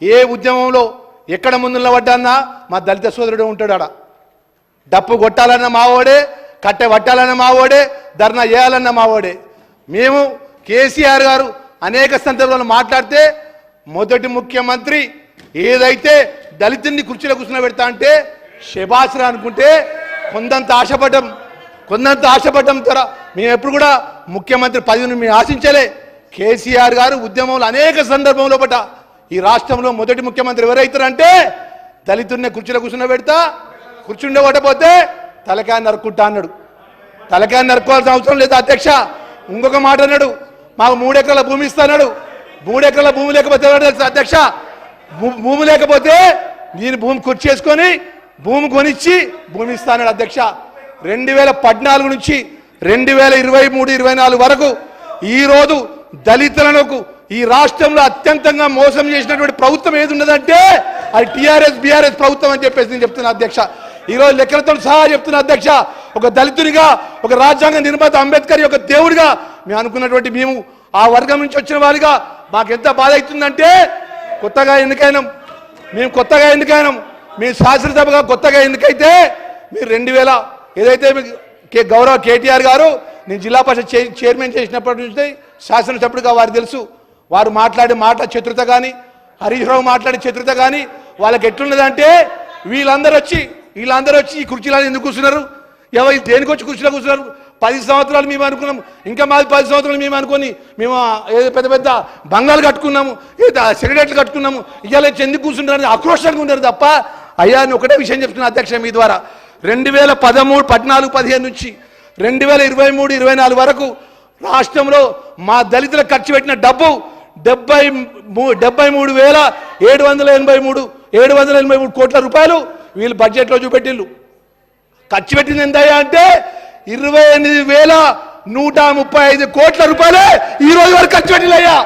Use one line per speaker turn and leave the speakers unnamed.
ఏ ఉద్యమంలో ఎక్కడ ముందు నిలబడ్డాన్నా మా దళిత సోదరుడు ఉంటాడు ఆడ. డప్పు కొట్టాలన్న మావోడే కట్టె పట్టాలన్న మావోడే ధర్నా చేయాలన్న మావోడే మేము కేసీఆర్ గారు అనేక సందర్భాలు మాట్లాడితే మొదటి ముఖ్యమంత్రి ఏదైతే దళితుడిని కుర్చీలో కూర్చుని పెడతా అంటే శబాసురా అనుకుంటే కొందంత ఆశపడ్డం కొందంత ఆశపడ్డం త్వర మేము ఎప్పుడు కూడా ముఖ్యమంత్రి పదవిని మేము ఆశించలే. కేసీఆర్ గారు ఉద్యమంలో అనేక సందర్భంలో పట్ట ఈ రాష్ట్రంలో మొదటి ముఖ్యమంత్రి ఎవరైతారంటే దళితుడిని కుర్చీలో కూర్చుని పెడతా కూర్చుండే ఓటపోతే తలకాయ నరుక్కుంటా అన్నాడు. తలకాయ నరుక్కోవాల్సిన అవసరం లేదు అధ్యక్ష. ఇంకొక మాట అన్నాడు మాకు మూడెకరాల భూమి ఇస్తాడు మూడెకరాల భూమి లేకపోతే ఎవరు అధ్యక్ష? భూమి లేకపోతే నేను భూమి కుర్చేసుకొని భూమి కొనిచ్చి భూమి ఇస్తాడు అధ్యక్ష. రెండు వేల పద్నాలుగు నుంచి రెండు వేల ఇరవై మూడు ఇరవై నాలుగు వరకు ఈ రోజు దళితులకు ఈ రాష్ట్రంలో అత్యంతంగా మోసం చేసినటువంటి ప్రభుత్వం ఏది ఉన్నదంటే అది టిఆర్ఎస్ బిఆర్ఎస్ ప్రభుత్వం అని చెప్పేసి నేను చెప్తున్నా అధ్యక్ష. ఈరోజు లెక్కలతో సహా చెప్తున్నా అధ్యక్ష. ఒక దళితుడిగా ఒక రాజ్యాంగ నిర్మాత అంబేద్కర్ యొక్క దేవుడిగా మేము అనుకున్నటువంటి మేము ఆ వర్గం నుంచి వచ్చిన వారిగా మాకు ఎంత బాధ అవుతుందంటే కొత్తగా ఎన్నికైనాం మేము కొత్తగా ఎన్నికైనాం మీ శాసనసభగా కొత్తగా ఎన్నికైతే మీరు రెండు వేల ఏదైతే మీకు కే గౌరవ కేటీఆర్ గారు నేను జిల్లా పరిషత్ చైర్మన్ చేసినప్పటి నుంచి శాసనసభ్యుడిగా వారు తెలుసు. వారు మాట్లాడే మాట చతురత కానీ హరీష్ రావు మాట్లాడే చతురత కానీ వాళ్ళకి ఎట్లున్నదంటే వీళ్ళందరూ వచ్చి వీళ్ళందరూ వచ్చి ఈ కుర్చీలో ఎందుకు కూర్చున్నారు? ఎవరు దేనికి వచ్చి కుర్చీలో కూర్చున్నారు? పది సంవత్సరాలు మేము అనుకున్నాం ఇంకా మాది పది సంవత్సరాలు మేము అనుకొని మేము ఏదో పెద్ద పెద్ద బంగాలు కట్టుకున్నాము ఏదో సిగరెట్లు కట్టుకున్నాము. ఇవాళ ఎందుకు కూర్చుంటారని ఆక్రోషంగా ఉన్నారు తప్ప అయ్యా అని ఒకటే విషయం చెప్తున్నా అధ్యక్ష మీ ద్వారా. రెండు వేల పదమూడు పద్నాలుగు పదిహేను నుంచి రెండు వేల ఇరవై మూడు ఇరవై నాలుగు వరకు రాష్ట్రంలో మా దళితులకు ఖర్చు పెట్టిన డబ్బు డెబ్బై మూ- డెబ్బై మూడు వేల ఏడు వందల ఎనభై మూడు ఏడు వందల ఎనభై మూడు కోట్ల రూపాయలు వీళ్ళు బడ్జెట్లో చూపెట్టిళ్ళు. ఖర్చు పెట్టింది ఎంతయ్యా అంటే ఇరవై ఎనిమిది వేల నూట ముప్పై ఐదు కోట్ల రూపాయలే ఈ రోజు వరకు ఖర్చు పెట్టిలయ్యా